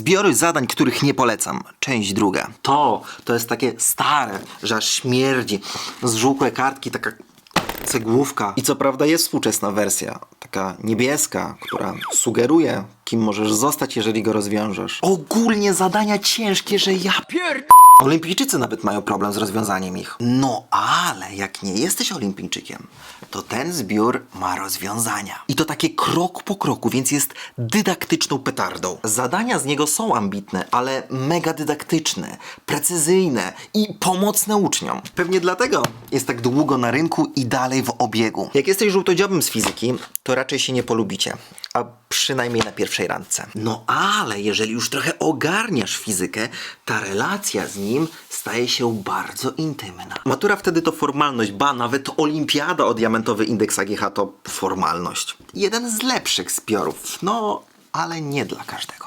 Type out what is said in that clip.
Zbiory zadań, których nie polecam. Część druga. To, to jest takie stare, że aż śmierdzi. Zżółkłe kartki, taka cegłówka. I co prawda jest współczesna wersja, taka niebieska, która sugeruje, kim możesz zostać, jeżeli go rozwiążesz. Ogólnie zadania ciężkie, że ja pierd... Olimpijczycy nawet mają problem z rozwiązaniem ich. No ale jak nie jesteś olimpijczykiem, to ten zbiór ma rozwiązania. I to takie krok po kroku, więc jest dydaktyczną petardą. Zadania z niego są ambitne, ale mega dydaktyczne, precyzyjne i pomocne uczniom. Pewnie dlatego jest tak długo na rynku i dalej w obiegu. Jak jesteś żółtodziobym z fizyki, to raczej się nie polubicie. A przynajmniej na pierwszej randce. No ale jeżeli już trochę ogarniasz fizykę, ta relacja z nim staje się bardzo intymna. Matura wtedy to formalność, ba, nawet olimpiada o diamentowy indeks AGH to formalność. Jeden z lepszych zbiorów, no ale nie dla każdego.